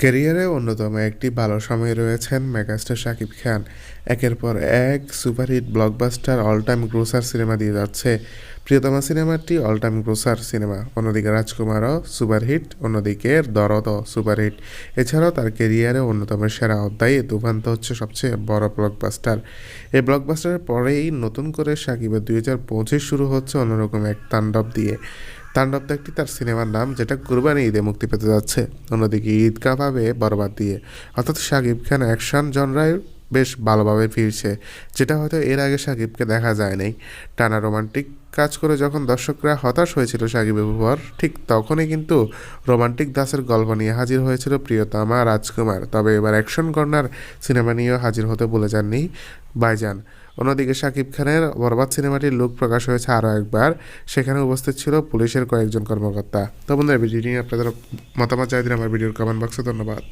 ক্যারিয়ারে অন্যতম একটি ভালো সময় রয়েছেন মেগাস্টার শাকিব খান। একের পর এক superhit blockbuster all time grosser cinema দিয়ে যাচ্ছে। প্রিয়তমা সিনেমাটি অল টাইম গ্রোসার সিনেমা। অন্যদিকে রাজকুমারও সুপারহিট, অন্যদিকে দরদও সুপারহিট। এছাড়াও তার ক্যারিয়ারে অন্যতম সেরা অধ্যায়ে দুভান্ত হচ্ছে সবচেয়ে বড় ব্লকবাস্টার। এই ব্লকবাস্টারের পরেই নতুন করে সাকিবের দুই হাজার পঁচিশ শুরু হচ্ছে অন্যরকম এক তাণ্ডব দিয়ে। তাণ্ডব একটি তার সিনেমার নাম, যেটা কুরবানি ঈদে মুক্তি পেতে যাচ্ছে। অন্যদিকে ঈদগাহ পাবে বরবাদ দিয়ে, অর্থাৎ শাকিব খান অ্যাকশন জনরায় বেশ ভালোভাবে ফিরছে, যেটা হয়তো এর আগে সাকিবকে দেখা যায় নাই টানা রোমান্টিক কাজ করে যখন দর্শকরা হতাশ হয়েছিল সাকিবের উপর, ঠিক তখনই কিন্তু রোমান্টিক দাসের গল্প নিয়ে হাজির হয়েছিল প্রিয়তমা রাজকুমার। তবে এবার অ্যাকশন কর্নার সিনেমা নিয়েও হাজির হতে বলে যাননি বাইজান অন্যদিকে শাকিব খানের বরবাদ সিনেমাটির লুক প্রকাশ হয়েছে আরও একবার। সেখানে উপস্থিত ছিল পুলিশের কয়েকজন কর্মকর্তা। তো বন্ধুরা ভিডিও নিয়ে আপনাদের মতামত চাই দিন আমার ভিডিওর কমেন্ট বক্সে ধন্যবাদ।